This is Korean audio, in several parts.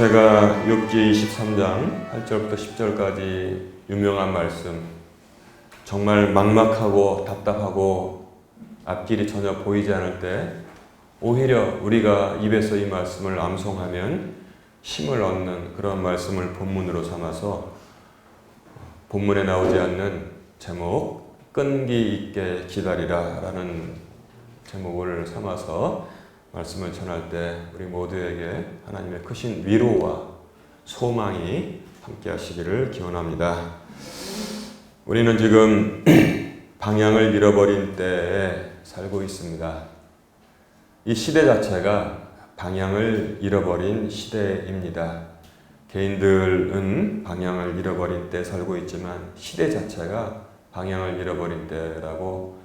제가 욥기 23장 8절부터 10절까지 유명한 말씀. 정말 막막하고 답답하고 앞길이 전혀 보이지 않을 때 오히려 우리가 입에서 이 말씀을 암송하면 힘을 얻는 그런 말씀을 본문으로 삼아서 본문에 나오지 않는 제목 끈기 있게 기다리라 라는 제목을 삼아서 말씀을 전할 때 우리 모두에게 하나님의 크신 위로와 소망이 함께 하시기를 기원합니다. 우리는 지금 방향을 잃어버린 때에 살고 있습니다. 이 시대 자체가 방향을 잃어버린 시대입니다. 개인들은 방향을 잃어버린 때 살고 있지만 시대 자체가 방향을 잃어버린 때라고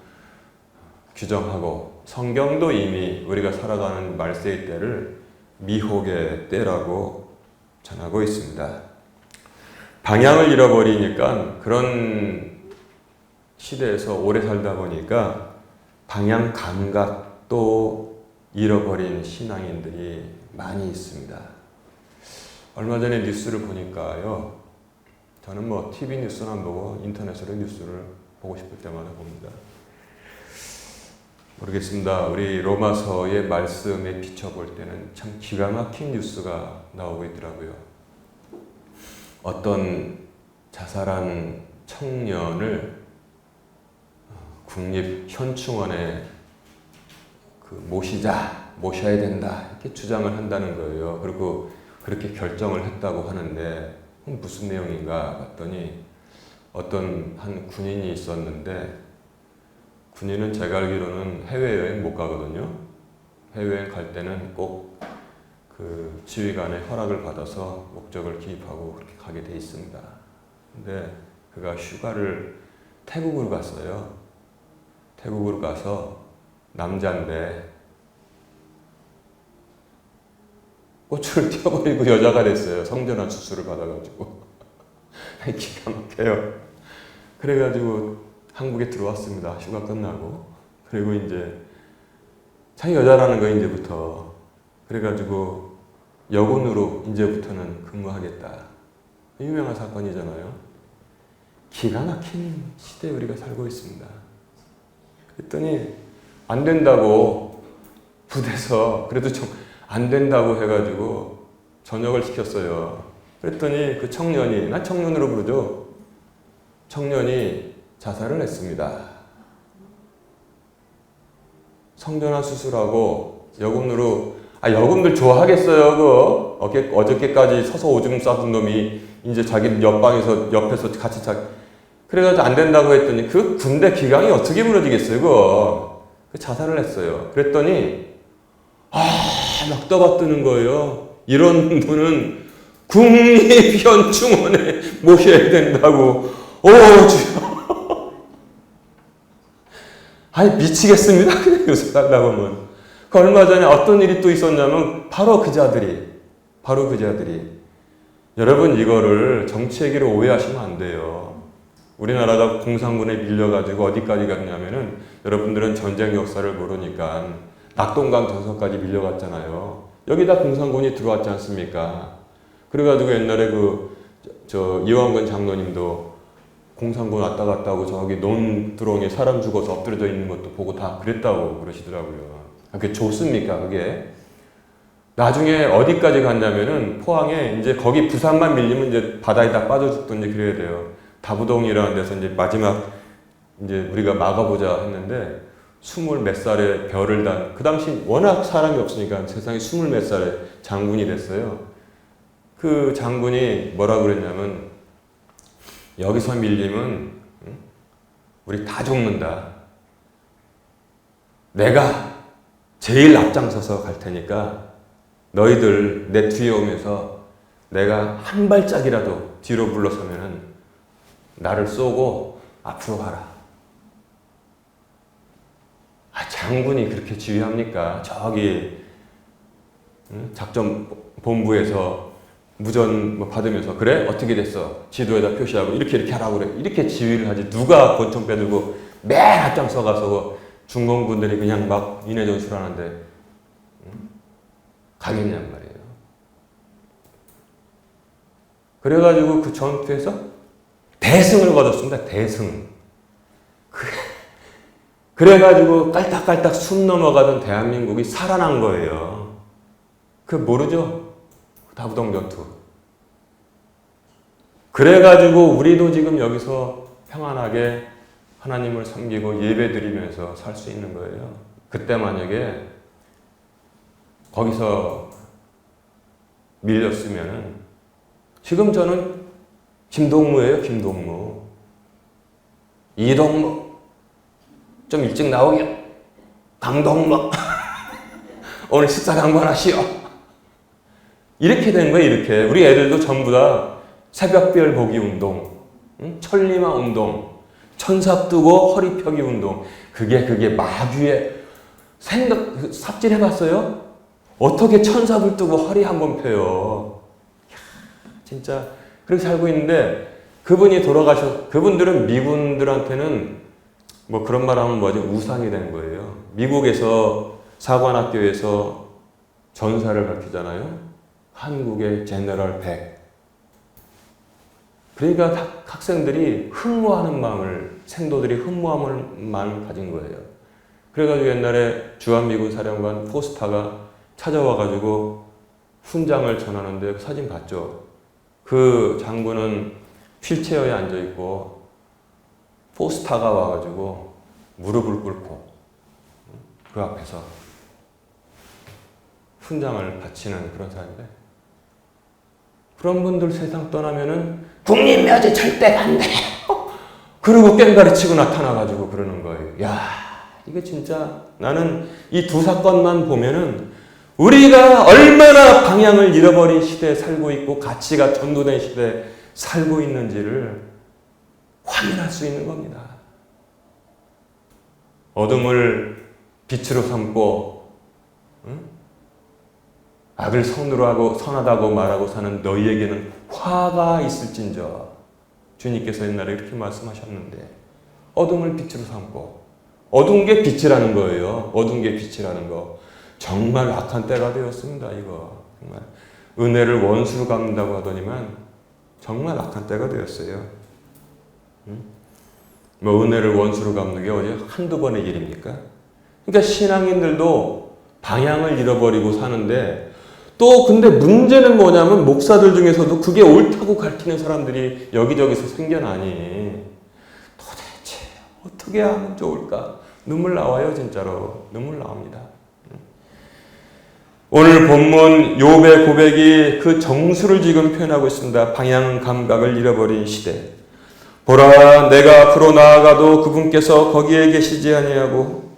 규정하고 성경도 이미 우리가 살아가는 말세의 때를 미혹의 때라고 전하고 있습니다. 방향을 잃어버리니까 그런 시대에서 오래 살다 보니까 방향 감각도 잃어버린 신앙인들이 많이 있습니다. 얼마 전에 뉴스를 보니까요. 저는 뭐 TV 뉴스는 안 보고 인터넷으로 뉴스를 보고 싶을 때마다 봅니다. 모르겠습니다. 우리 로마서의 말씀에 비춰볼 때는 참 기가 막힌 뉴스가 나오고 있더라고요. 어떤 자살한 청년을 국립현충원에 그 모시자, 모셔야 된다 이렇게 주장을 한다는 거예요. 그리고 그렇게 결정을 했다고 하는데 무슨 내용인가 봤더니 어떤 한 군인이 있었는데 군인은 제가 알기로는 해외여행 못 가거든요. 해외여행 갈 때는 꼭 그 지휘관의 허락을 받아서 목적을 기입하고 그렇게 가게 돼 있습니다. 근데 그가 휴가를 태국으로 갔어요. 태국으로 가서 남자인데 꽃을 튀어버리고 여자가 됐어요. 성전환 수술을 받아가지고. 기가 막혀요. 그래가지고 한국에 들어왔습니다. 휴가 끝나고. 그리고 이제 자기 여자라는 거 이제부터. 그래가지고 여군으로 이제부터는 근무하겠다. 유명한 사건이잖아요. 기가 막힌 시대에 우리가 살고 있습니다. 그랬더니 안 된다고 부대서 그래도 좀 안 된다고 해가지고 전역을 시켰어요. 그랬더니 그 청년이 나 청년으로 부르죠. 청년이 자살을 했습니다. 성전환 수술하고 여군으로 아 여군들 좋아하겠어요 그거? 어깨, 어저께까지 서서 오줌 싸던 놈이 이제 자기 옆방에서 옆에서 같이 자 그래가지고 안 된다고 했더니 그 군대 기강이 어떻게 무너지겠어요 그거? 그 자살을 했어요. 그랬더니 아막 떠받드는 거예요. 이런 분은 국립현충원에 모셔야 된다고. 오 주여 아니 미치겠습니다. 요새 살다 보면. 그 얼마 전에 어떤 일이 또 있었냐면 바로 그 자들이 바로 그 자들이 여러분 이거를 정치 얘기로 오해하시면 안 돼요. 우리나라가 공산군에 밀려가지고 어디까지 갔냐면은 여러분들은 전쟁 역사를 모르니까 낙동강 전선까지 밀려갔잖아요. 여기다 공산군이 들어왔지 않습니까? 그래가지고 옛날에 그 저 이완근 장로님도 공산군 왔다 갔다 하고 저기 논두렁에 사람 죽어서 엎드려져 있는 것도 보고 다 그랬다고 그러시더라고요. 그게 좋습니까, 그게? 나중에 어디까지 갔냐면은 포항에 이제 거기 부산만 밀리면 이제 바다에 다 빠져 죽든지 그래야 돼요. 다부동이라는 데서 이제 마지막 이제 우리가 막아보자 했는데 스물 몇 살에 별을 단, 그 당시 워낙 사람이 없으니까 세상에 스물 몇 살에 장군이 됐어요. 그 장군이 뭐라 그랬냐면 여기서 밀리면 우리 다 죽는다. 내가 제일 앞장서서 갈 테니까 너희들 내 뒤에 오면서 내가 한 발짝이라도 뒤로 물러서면은 나를 쏘고 앞으로 가라. 아, 장군이 그렇게 지휘합니까? 저기 작전 본부에서 무전 뭐 받으면서 그래 어떻게 됐어 지도에다 표시하고 이렇게 이렇게 하라고 그래 이렇게 지휘를 하지 누가 권총 빼들고 맨 앞장서 가서 중공군들이 그냥 막 인해 전술하는데 가겠냔 말이에요. 그래가지고 그 전투에서 대승을 거뒀습니다. 대승. 그- 그래가지고 깔딱깔딱 숨 넘어가던 대한민국이 살아난 거예요. 그 모르죠? 다부동 전투. 그래가지고 우리도 지금 여기서 평안하게 하나님을 섬기고 예배 드리면서 살 수 있는 거예요. 그때 만약에 거기서 밀렸으면은 지금 저는 김동무예요, 김동무. 이동무. 좀 일찍 나오게. 강동무. 오늘 식사 강반하시오. 이렇게 된 거예요, 이렇게. 우리 애들도 전부 다 새벽별 보기 운동, 응? 천리마 운동, 천삽 뜨고 허리 펴기 운동. 그게 그게 마귀의 생각 그 삽질 해봤어요? 어떻게 천삽을 뜨고 허리 한 번 펴요? 이야, 진짜 그렇게 살고 있는데 그분이 돌아가셔. 그분들은 미군들한테는 뭐 그런 말하면 뭐지 우상이 된 거예요. 미국에서 사관학교에서 전사를 가르치잖아요. 한국의 제너럴 백. 그러니까 학- 학생들이 흠모하는 마음을 생도들이 흠모하는 마음을 가진 거예요. 그래가지고 옛날에 주한미군 사령관 포스타가 찾아와가지고 훈장을 전하는데 그 사진 봤죠. 그 장군은 휠체어에 앉아 있고 포스타가 와가지고 무릎을 꿇고 그 앞에서 훈장을 바치는 그런 사람인데 그런 분들 세상 떠나면은 국립묘지 절대 안 돼. 그리고 꽹가리 치고 나타나가지고 그러는 거예요. 야, 이게 진짜 나는 이 두 사건만 보면은 우리가 얼마나 방향을 잃어버린 시대에 살고 있고 가치가 전도된 시대에 살고 있는지를 확인할 수 있는 겁니다. 어둠을 빛으로 삼고 응? 악을 선으로 하고 선하다고 말하고 사는 너희에게는 화가 있을진저 주님께서 옛날에 이렇게 말씀하셨는데 어둠을 빛으로 삼고 어두운 게 빛이라는 거예요. 어두운 게 빛이라는 거. 정말 악한 때가 되었습니다. 이거 정말 은혜를 원수로 갚는다고 하더니만 정말 악한 때가 되었어요. 응? 뭐 은혜를 원수로 갚는 게 어디 한두 번의 일입니까? 그러니까 신앙인들도 방향을 잃어버리고 사는데 또 근데 문제는 뭐냐면 목사들 중에서도 그게 옳다고 가르치는 사람들이 여기저기서 생겨나니 도대체 어떻게 하면 좋을까? 눈물 나와요 진짜로 눈물 나옵니다. 오늘 본문 욥의 고백이 그 정수를 지금 표현하고 있습니다. 방향 감각을 잃어버린 시대. 보라 내가 앞으로 나아가도 그분께서 거기에 계시지 아니하고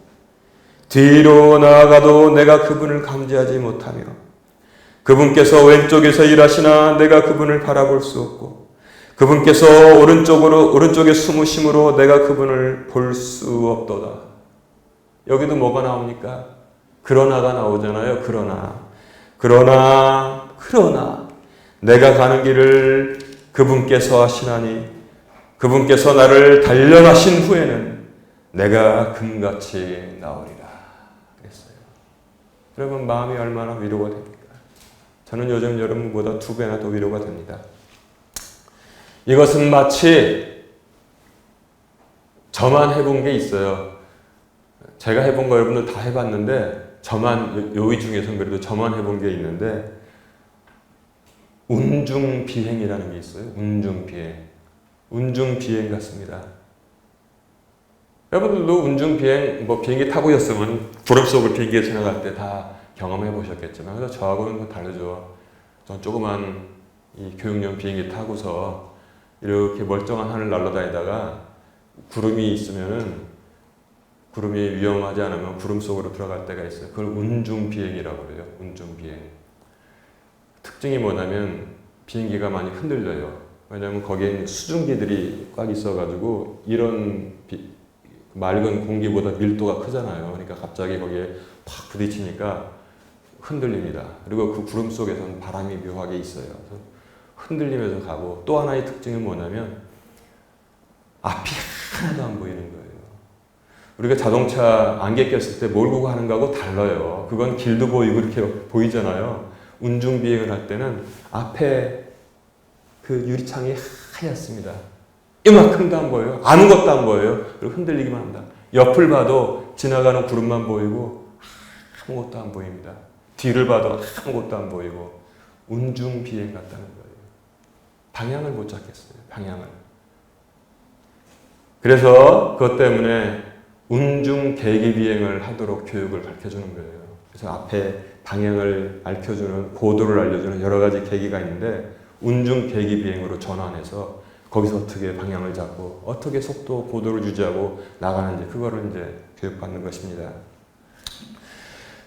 뒤로 나아가도 내가 그분을 감지하지 못하며 그분께서 왼쪽에서 일하시나 내가 그분을 바라볼 수 없고 그분께서 오른쪽으로 오른쪽에 숨으심으로 내가 그분을 볼 수 없도다. 여기도 뭐가 나옵니까? 그러나가 나오잖아요. 그러나 그러나 그러나 내가 가는 길을 그분께서 하시나니 그분께서 나를 단련하신 후에는 내가 금같이 나오리라 그랬어요. 여러분 마음이 얼마나 위로가 됩니까? 저는 요즘 여러분보다 두 배나 더 위로가 됩니다. 이것은 마치 저만 해본 게 있어요. 제가 해본 거 여러분들 다 해봤는데 저만 요이 중에서는 그래도 저만 해본 게 있는데 운중 비행이라는 게 있어요. 운중 비행. 운중 비행 같습니다. 여러분들도 운중 비행 뭐 비행기 타보셨으면 구름 속을 비행기에 지나갈 때 다 경험해 보셨겠지만 그래서 저하고는 좀 다르죠. 전 조그만 이 교육용 비행기 타고서 이렇게 멀쩡한 하늘 날아다니다가 구름이 있으면은 구름이 위험하지 않으면 구름 속으로 들어갈 때가 있어요. 그걸 운중 비행이라고 그래요. 운중 비행. 특징이 뭐냐면 비행기가 많이 흔들려요. 왜냐하면 거기에 수증기들이 꽉 있어가지고 이런 비- 맑은 공기보다 밀도가 크잖아요. 그러니까 갑자기 거기에 팍 부딪히니까 흔들립니다. 그리고 그 구름 속에서는 바람이 묘하게 있어요. 흔들리면서 가고 또 하나의 특징은 뭐냐면 앞이 하나도 안 보이는 거예요. 우리가 자동차 안개 꼈을 때 몰고 가는 거하고 달라요. 그건 길도 보이고 이렇게 보이잖아요. 운중 비행을 할 때는 앞에 그 유리창이 하얗습니다. 이만큼도 안 보여요. 아무것도 안 보여요. 그리고 흔들리기만 합니다. 옆을 봐도 지나가는 구름만 보이고 아무것도 안 보입니다. 뒤를 봐도 아무것도 안 보이고 운중 비행 같다는 거예요. 방향을 못 잡겠어요. 방향을. 그래서 그것 때문에 운중 대기 비행을 하도록 교육을 가르쳐 주는 거예요. 그래서 앞에 방향을 알려주는 고도를 알려주는 여러 가지 계기가 있는데 운중 대기 비행으로 전환해서 거기서 어떻게 방향을 잡고 어떻게 속도 고도를 유지하고 나가는지 그거를 이제 교육받는 것입니다.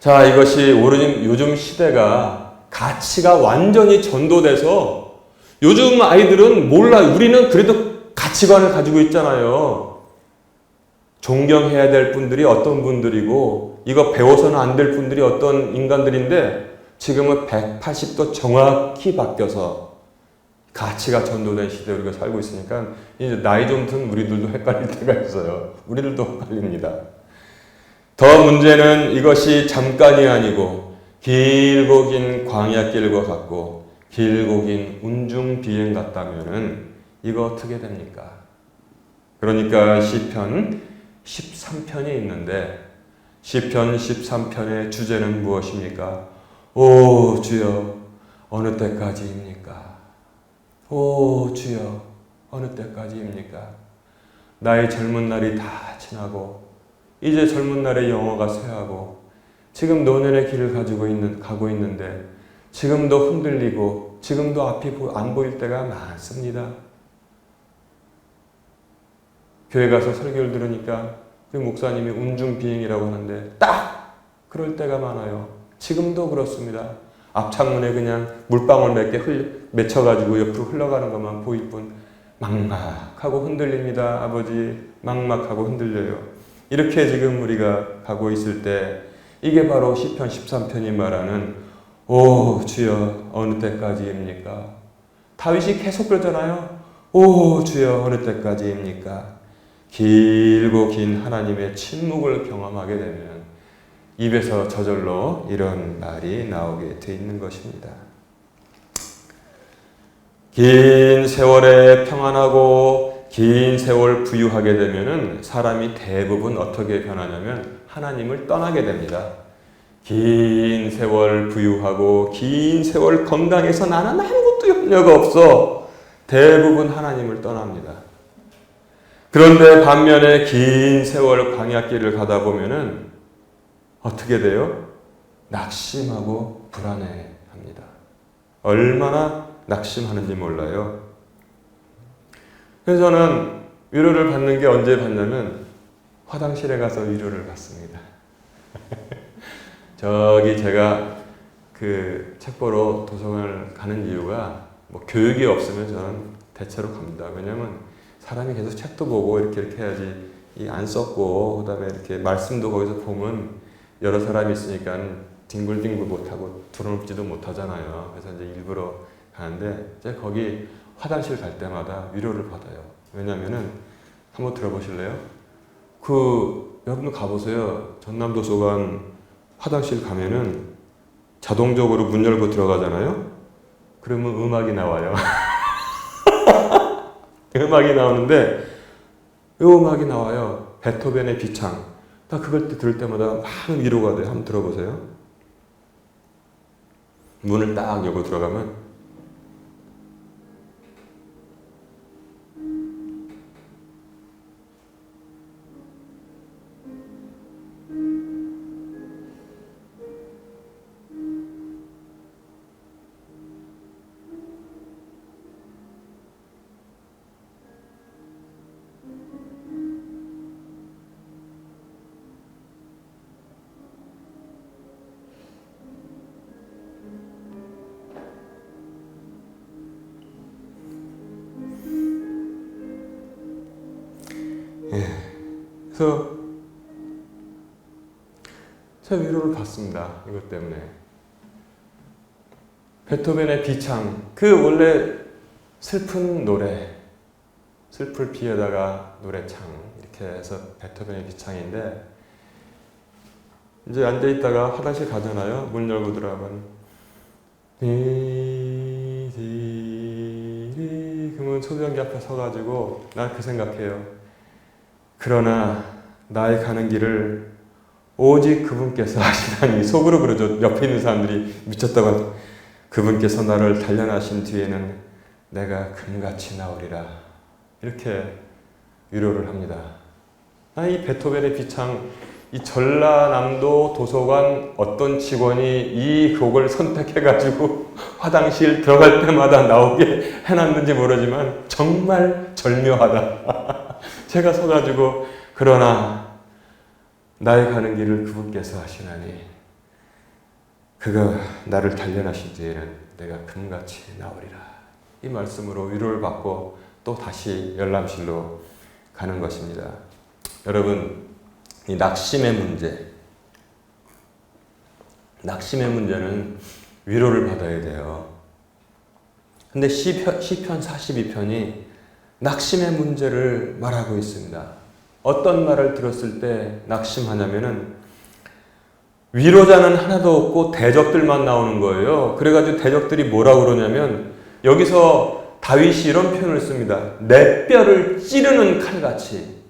자 이것이 오로지 요즘 시대가 가치가 완전히 전도돼서 요즘 아이들은 몰라 우리는 그래도 가치관을 가지고 있잖아요. 존경해야 될 분들이 어떤 분들이고 이거 배워서는 안 될 분들이 어떤 인간들인데 지금은 180도 정확히 바뀌어서 가치가 전도된 시대에 우리가 살고 있으니까 이제 나이 좀 든 우리들도 헷갈릴 때가 있어요. 우리들도 헷갈립니다. 더 문제는 이것이 잠깐이 아니고 길고 긴 광야길과 같고 길고 긴 운중 비행 같다면은 이거 어떻게 됩니까? 그러니까 시편 13편이 있는데 시편 13편의 주제는 무엇입니까? 오 주여 어느 때까지입니까? 오 주여 어느 때까지입니까? 나의 젊은 날이 다 지나고 이제 젊은 날의 영어가 쇠하고 지금 노년의 길을 가지고 있는 가고 있는데 지금도 흔들리고 지금도 앞이 보- 안 보일 때가 많습니다. 교회 가서 설교를 들으니까 그 목사님이 운중 비행이라고 하는데 딱 그럴 때가 많아요. 지금도 그렇습니다. 앞창문에 그냥 물방울 몇 개 맺혀가지고 옆으로 흘러가는 것만 보일 뿐 막막하고 흔들립니다. 아버지 막막하고 흔들려요. 이렇게 지금 우리가 가고 있을 때 이게 바로 시편 13편이 말하는 오 주여 어느 때까지입니까? 다윗이 계속 그러잖아요. 오 주여 어느 때까지입니까? 길고 긴 하나님의 침묵을 경험하게 되면 입에서 저절로 이런 말이 나오게 돼 있는 것입니다. 긴 세월에 평안하고 긴 세월 부유하게 되면은 사람이 대부분 어떻게 변하냐면 하나님을 떠나게 됩니다. 긴 세월 부유하고 긴 세월 건강해서 나는 아무것도 염려가 없어. 대부분 하나님을 떠납니다. 그런데 반면에 긴 세월 광야길을 가다 보면은 어떻게 돼요? 낙심하고 불안해합니다. 얼마나 낙심하는지 몰라요. 그래서 저는 위로를 받는 게 언제 받냐면 화장실에 가서 위로를 받습니다. 저기 제가 그 책 보러 도서관을 가는 이유가 뭐 교육이 없으면 저는 대체로 갑니다. 왜냐면 사람이 계속 책도 보고 이렇게 이렇게 해야지 이안 썼고 그다음에 이렇게 말씀도 거기서 보면 여러 사람이 있으니까 뒹굴뒹굴 못하고 들어눕지도 못하잖아요. 그래서 이제 일부러 가는데 이제 거기 화장실 갈 때마다 위로를 받아요. 왜냐면은 한번 들어보실래요? 그 여러분도 가보세요. 전남 도서관 화장실 가면은 자동적으로 문 열고 들어가잖아요. 그러면 음악이 나와요. 음악이 나오는데 이 음악이 나와요. 베토벤의 비창. 나 그걸 때 들을 때마다 많은 위로가 돼요. 한번 들어보세요. 문을 딱 열고 들어가면 받습니다. 이것 때문에. 베토벤의 비창, 그 원래 슬픈 노래, 슬플 비에다가 노래창 이렇게 해서 베토벤의 비창인데 이제 앉아 있다가 화장실 가잖아요. 문 열고 들어가면 디디리 드문 소변기 앞에 서가지고 난 그 생각해요. 그러나 나의 가는 길을 오직 그분께서 하시다니 속으로 그러죠. 옆에 있는 사람들이 미쳤다고 하죠. 그분께서 나를 단련하신 뒤에는 내가 금같이 나오리라. 이렇게 위로를 합니다. 아, 이 베토벤의 비창, 이 전라남도 도서관 어떤 직원이 이 곡을 선택해가지고 화장실 들어갈 때마다 나오게 해놨는지 모르지만 정말 절묘하다. 제가 서가지고 그러나 나의 가는 길을 그분께서 하시나니 그가 나를 단련하신 뒤에는 내가 금같이 나오리라. 이 말씀으로 위로를 받고 또 다시 열람실로 가는 것입니다. 여러분, 이 낙심의 문제, 낙심의 문제는 위로를 받아야 돼요. 근데 시편, 시편 42편이 낙심의 문제를 말하고 있습니다. 어떤 말을 들었을 때 낙심하냐면은 위로자는 하나도 없고 대적들만 나오는 거예요. 그래가지고 대적들이 뭐라고 그러냐면 여기서 다윗이 이런 표현을 씁니다. 내 뼈를 찌르는 칼같이.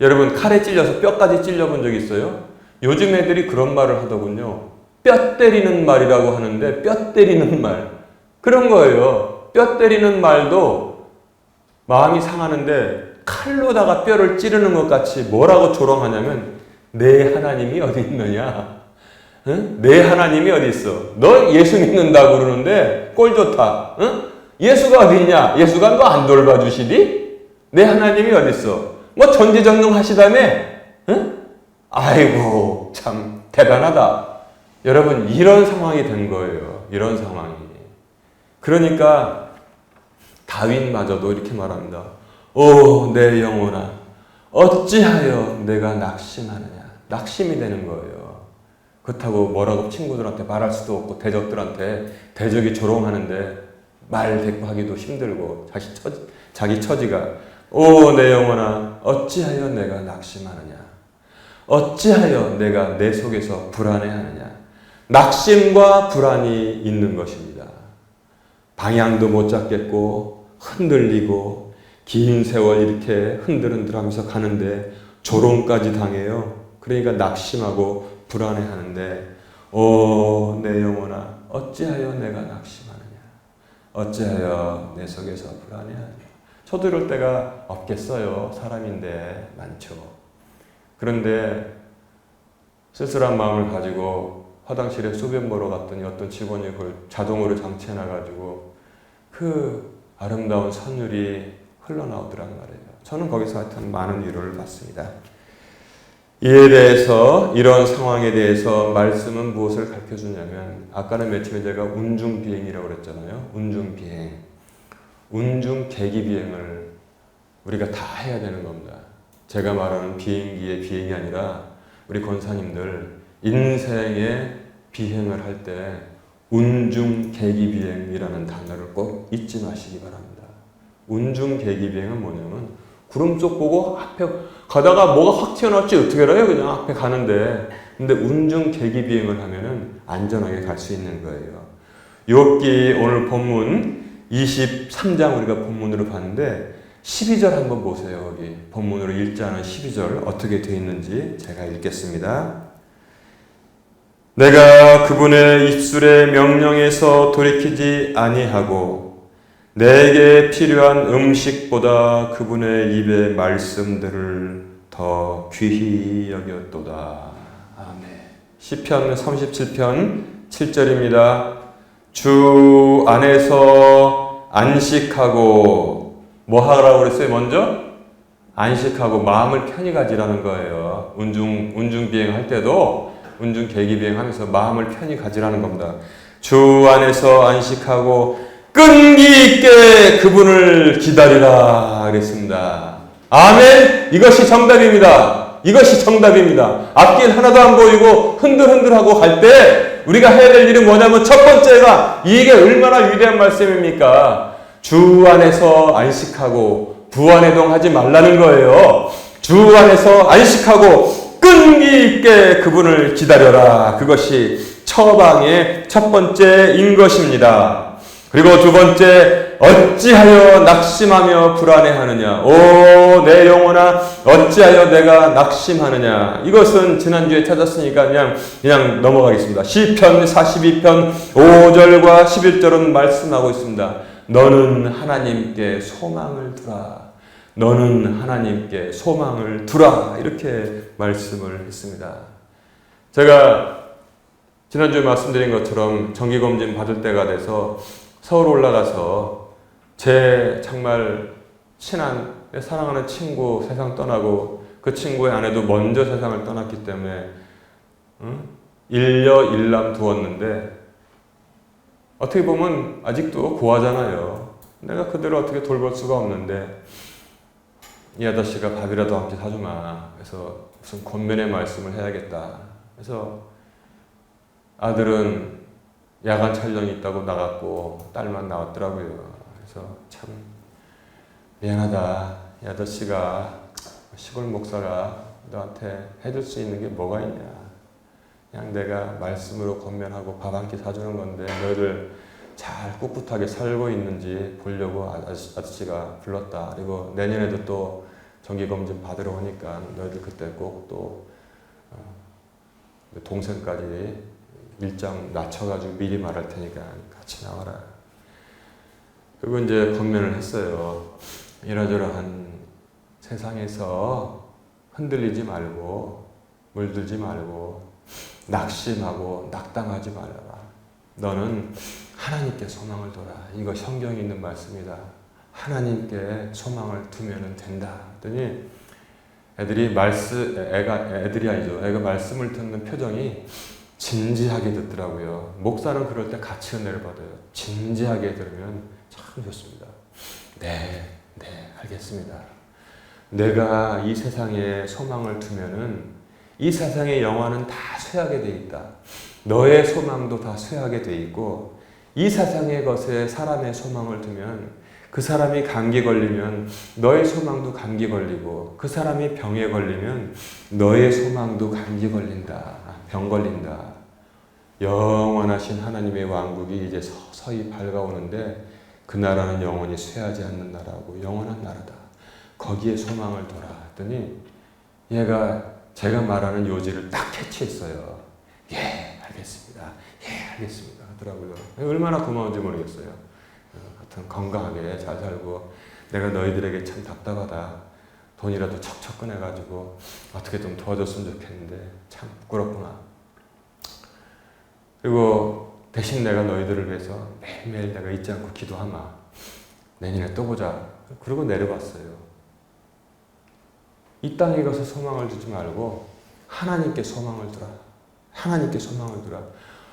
여러분 칼에 찔려서 뼈까지 찔려본 적 있어요? 요즘 애들이 그런 말을 하더군요. 뼈 때리는 말이라고 하는데 뼈 때리는 말 그런 거예요. 뼈 때리는 말도 마음이 상하는데 칼로다가 뼈를 찌르는 것 같이 뭐라고 조롱하냐면 내 하나님이 어디 있느냐? 응? 내 하나님이 어디 있어? 너 예수 믿는다고 그러는데 꼴 좋다. 응? 예수가 어디 있냐? 예수가 너 안 돌봐주시디? 내 하나님이 어디 있어? 뭐 전지전능 하시다며? 응? 아이고 참 대단하다. 여러분 이런 상황이 된 거예요. 이런 상황이. 그러니까 다윗마저도 이렇게 말합니다. 오, 내 영혼아, 어찌하여 내가 낙심하느냐? 낙심이 되는 거예요. 그렇다고 뭐라고 친구들한테 말할 수도 없고 대적들한테 대적이 조롱하는데 말 대꾸하기도 힘들고 자기 처지, 자기 처지가 오, 내 영혼아, 어찌하여 내가 낙심하느냐? 어찌하여 내가 내 속에서 불안해하느냐? 낙심과 불안이 있는 것입니다. 방향도 못 잡겠고 흔들리고 긴 세월 이렇게 흔들흔들 하면서 가는데 조롱까지 당해요. 그러니까 낙심하고 불안해하는데 오 내 영혼아 어찌하여 내가 낙심하느냐 어찌하여 내 속에서 불안해하느냐 저도 이럴 때가 없겠어요. 사람인데 많죠. 그런데 쓸쓸한 마음을 가지고 화장실에 소변 보러 갔더니 어떤 직원이 그걸 자동으로 장치해놔가지고 그 아름다운 선율이 흘러나오더란 말이에요. 저는 거기서 하여튼 많은 위로를 받습니다. 이에 대해서 이런 상황에 대해서 말씀은 무엇을 가르쳐 주냐면 아까는 며칠 제가 운중 비행이라고 그랬잖아요. 운중 비행. 운중 계기 비행을 우리가 다 해야 되는 겁니다. 제가 말하는 비행기의 비행이 아니라 우리 권사님들 인생의 비행을 할 때 운중 계기 비행이라는 단어를 꼭 잊지 마시기 바랍니다. 운중 계기 비행은 뭐냐면 구름 쪽 보고 앞에 가다가 뭐가 확 튀어나올지 어떻게 알아요? 그냥 앞에 가는데 근데 운중 계기 비행을 하면은 안전하게 갈 수 있는 거예요. 욥기 오늘 본문 23장 우리가 본문으로 봤는데 12절 한번 보세요. 여기 본문으로 읽지 않은 12절 어떻게 되어 있는지 제가 읽겠습니다. 내가 그분의 입술의 명령에서 돌이키지 아니하고 내게 필요한 음식보다 그분의 입의 말씀들을 더 귀히 여겼도다. 아멘. 시편 37편 7절입니다. 주 안에서 안식하고 뭐 하라고 그랬어요? 먼저 안식하고 마음을 편히 가지라는 거예요. 운중 운중 비행할 때도 운중 계기 비행하면서 마음을 편히 가지라는 겁니다. 주 안에서 안식하고 끈기 있게 그분을 기다리라 그랬습니다. 아멘. 이것이 정답입니다. 이것이 정답입니다. 앞길 하나도 안 보이고 흔들흔들하고 갈 때 우리가 해야 될 일은 뭐냐면 첫 번째가 이게 얼마나 위대한 말씀입니까? 주 안에서 안식하고 부안해동하지 말라는 거예요. 주 안에서 안식하고 끈기 있게 그분을 기다려라. 그것이 처방의 첫 번째인 것입니다. 그리고 두 번째, 어찌하여 낙심하며 불안해하느냐? 오, 내 영혼아, 어찌하여 내가 낙심하느냐? 이것은 지난주에 찾았으니까 그냥, 그냥 넘어가겠습니다. 시편 42편 5절과 11절은 말씀하고 있습니다. 너는 하나님께 소망을 두라. 너는 하나님께 소망을 두라. 이렇게 말씀을 했습니다. 제가 지난주에 말씀드린 것처럼 정기검진 받을 때가 돼서 서울 올라가서 제 정말 친한 내 사랑하는 친구 세상 떠나고 그 친구의 아내도 먼저 세상을 떠났기 때문에 응? 일녀 일남 두었는데 어떻게 보면 아직도 고하잖아요. 내가 그들을 어떻게 돌볼 수가 없는데 이 아저씨가 밥이라도 함께 사주마. 그래서 무슨 권면의 말씀을 해야겠다. 그래서 아들은 야간 촬영이 있다고 나갔고 딸만 나왔더라고요. 그래서 참 미안하다. 이 아저씨가 시골 목사가 너한테 해줄 수 있는 게 뭐가 있냐. 그냥 내가 말씀으로 권면하고 밥 한 끼 사주는 건데 너희들 잘 꿋꿋하게 살고 있는지 보려고 아저씨, 아저씨가 불렀다. 그리고 내년에도 또 정기검진 받으러 오니까 너희들 그때 꼭또 어, 동생까지 일정 낮춰가지고 미리 말할 테니까 같이 나와라. 그리고 이제 권면을 했어요. 이러저러한 세상에서 흔들리지 말고 물들지 말고 낙심하고 낙담하지 말아라. 너는 하나님께 소망을 둬라. 이거 성경에 있는 말씀이다. 하나님께 소망을 두면 된다. 했더니 애들이 말씀 애가 애들이 아니죠. 애가 말씀을 듣는 표정이 진지하게 듣더라고요. 목사는 그럴 때 같이 은혜를 받아요. 진지하게 들으면 참 좋습니다. 네, 네, 알겠습니다. 내가 이 세상에 소망을 두면은 이 세상의 영화는 다 쇠하게 돼 있다. 너의 소망도 다 쇠하게 돼 있고 이 세상의 것에 사람의 소망을 두면 그 사람이 감기 걸리면 너의 소망도 감기 걸리고 그 사람이 병에 걸리면 너의 소망도 감기 걸린다. 병 걸린다. 영원하신 하나님의 왕국이 이제 서서히 밝아오는데 그 나라는 영원히 쇠하지 않는 나라고 영원한 나라다. 거기에 소망을 둬라 했더니 얘가 제가 말하는 요지를 딱 캐치했어요. 예, 알겠습니다. 예, 알겠습니다. 하더라고요. 얼마나 고마운지 모르겠어요. 하여튼 건강하게 잘 살고 내가 너희들에게 참 답답하다. 돈이라도 척척 꺼내가지고 어떻게 좀 도와줬으면 좋겠는데 참 부끄럽구나. 그리고 대신 내가 너희들을 위해서 매일매일 내가 잊지 않고 기도하마. 내년에 또 보자. 그러고 내려봤어요. 이 땅에 가서 소망을 두지 말고 하나님께 소망을 두라. 하나님께 소망을 두라.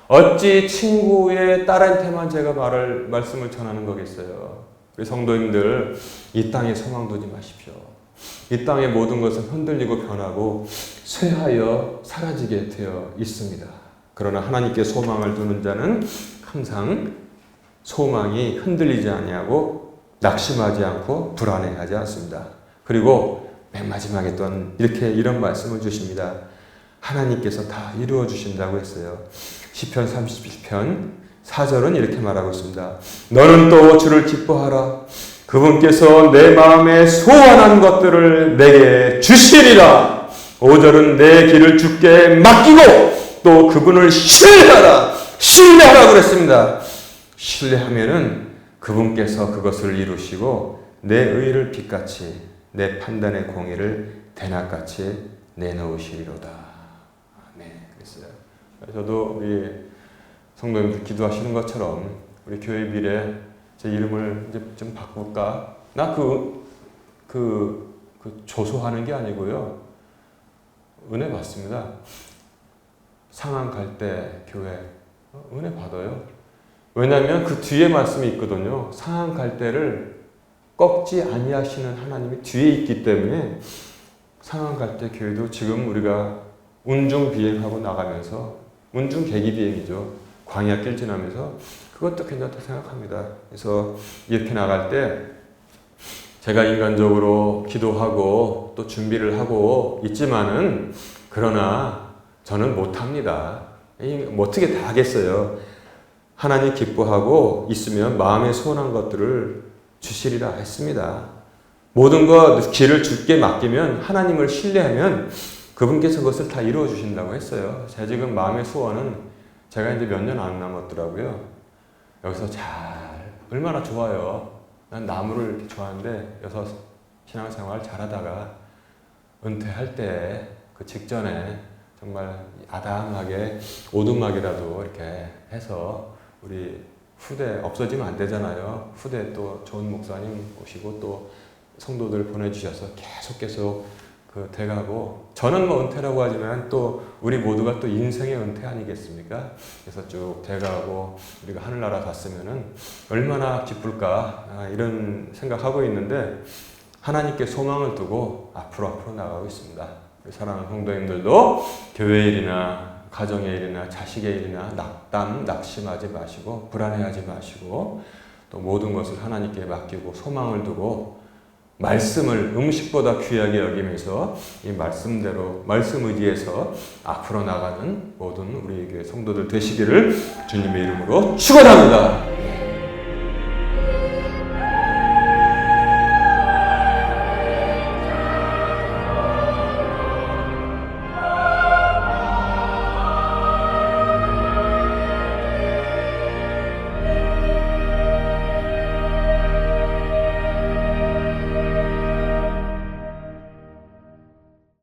어찌 친구의 딸한테만 제가 말을 말씀을 전하는 거겠어요. 우리 성도님들 이 땅에 소망 두지 마십시오. 이 땅의 모든 것은 흔들리고 변하고 쇠하여 사라지게 되어 있습니다. 그러나 하나님께 소망을 두는 자는 항상 소망이 흔들리지 아니하고 낙심하지 않고 불안해하지 않습니다. 그리고 맨 마지막에 또 이렇게 이런 말씀을 주십니다. 하나님께서 다 이루어 주신다고 했어요. 시편 37편 4절은 이렇게 말하고 있습니다. 너는 또 주를 기뻐하라. 그분께서 내 마음에 소원한 것들을 내게 주시리라. 5절은 내 길을 주께 맡기고 또 그분을 신뢰하라. 신뢰하라 그랬습니다. 신뢰하면은 그분께서 그것을 이루시고 내 의를 빛같이 내 판단의 공의를 대낮같이 내놓으시리로다. 아멘. 그랬어요. 저도 우리 성도님들 기도하시는 것처럼 우리 교회 미래 제 이름을 이제 좀 바꿀까? 나 그, 그, 그 조소하는 게 아니고요. 은혜 받습니다. 상황 갈 때 교회 어, 은혜 받아요. 왜냐하면 그 뒤에 말씀이 있거든요. 상황 갈 때를 꺾지 아니하시는 하나님이 뒤에 있기 때문에 상황 갈 때 교회도 지금 우리가 운중 비행하고 나가면서 운중 계기 비행이죠. 광야길 지나면서 그것도 괜찮다 생각합니다. 그래서 이렇게 나갈 때 제가 인간적으로 기도하고 또 준비를 하고 있지만은 그러나 저는 못합니다. 뭐 어떻게 다 하겠어요. 하나님 기뻐하고 있으면 마음에 소원한 것들을 주시리라 했습니다. 모든 것 길을 주께 맡기면 하나님을 신뢰하면 그분께서 그것을 다 이루어 주신다고 했어요. 제 지금 마음의 소원은 제가 이제 몇 년 안 남았더라고요. 여기서 잘 얼마나 좋아요. 난 나무를 이렇게 좋아하는데 여기서 신앙생활 잘하다가 은퇴할 때 그 직전에 정말 아담하게 오두막이라도 이렇게 해서 우리 후대 없어지면 안 되잖아요. 후대 또 좋은 목사님 오시고 또 성도들 보내주셔서 계속 계속 그 돼가고 저는 뭐 은퇴라고 하지만 또 우리 모두가 또 인생의 은퇴 아니겠습니까? 그래서 쭉 돼가고 우리가 하늘나라 갔으면은 얼마나 기쁠까 아, 이런 생각하고 있는데 하나님께 소망을 두고 앞으로 앞으로 나가고 있습니다. 사랑하는 성도님들도 교회 일이나 가정의 일이나 자식의 일이나 낙담, 낙심하지 마시고 불안해하지 마시고 또 모든 것을 하나님께 맡기고 소망을 두고 말씀을 음식보다 귀하게 여기면서 이 말씀대로 말씀 의지해서 앞으로 나가는 모든 우리 교회 성도들 되시기를 주님의 이름으로 축원합니다.